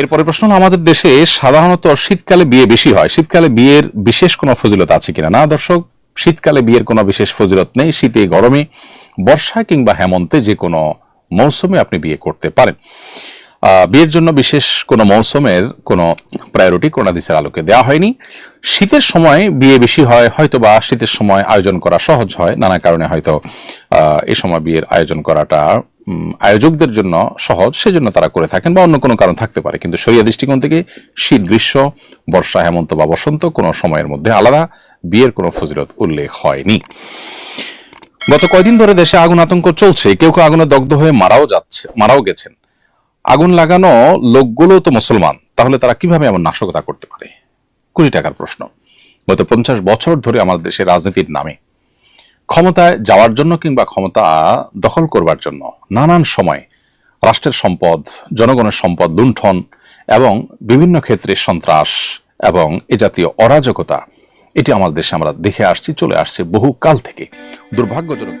এরপরে প্রশ্ন আমাদের দেশে সাধারণত শীতকালে বিয়ে বেশি হয়। শীতকালে বিয়ের বিশেষ কোনো ফজিলত আছে কিনা? না, দর্শক, শীতকালে বিয়ের কোনো বিশেষ ফজিলত নেই। শীতে, গরমে, বর্ষা কিংবা হেমন্তে যে কোনো মৌসুমে আপনি বিয়ে করতে পারেন। বিয়ের জন্য বিশেষ কোনো মৌসুমের কোনো প্রায়োরিটি করোনাদিসের আলোকে দেওয়া হয়নি। শীতের সময় বিয়ে বেশি হয় হয়তো বা শীতের সময় আয়োজন করা সহজ হয়। নানা কারণে হয়তো এ সময় বিয়ের আয়োজন করাটা আয়োজকদের জন্য সহজ, সেজন্য তারা করে থাকেন বা অন্য কোনো কারণ থাকতে পারে। কিন্তু শরিয়া দৃষ্টিকোণ থেকে শীত, গ্রীষ্ম, বর্ষা, হেমন্ত বা বসন্ত কোনো সময়ের মধ্যে আলাদা বিয়ের কোনো ফজিলত উল্লেখ হয়নি। গত কয়দিন ধরে দেশে আগুন আতঙ্ক চলছে। কেউ কেউ আগুনে দগ্ধ হয়ে মারাও যাচ্ছে, মারাও গেছেন। আগুন লাগানো লোকগুলো তো মুসলমান। তাহলে তারা কীভাবে এমন নাশকতা করতে পারে? কোটি টাকার প্রশ্ন। গত পঞ্চাশ বছর ধরে আমাদের দেশে রাজনীতির নামে ক্ষমতায় যাওয়ার জন্য কিংবা ক্ষমতা দখল করবার জন্য নানান সময় রাষ্ট্রের সম্পদ, জনগণের সম্পদ লুণ্ঠন এবং বিভিন্ন ক্ষেত্রে সন্ত্রাস এবং এ জাতীয় অরাজকতা, এটি আমাদের দেশে আমরা দেখে আসছি, চলে আসছে বহু কাল থেকে। দুর্ভাগ্যজনক।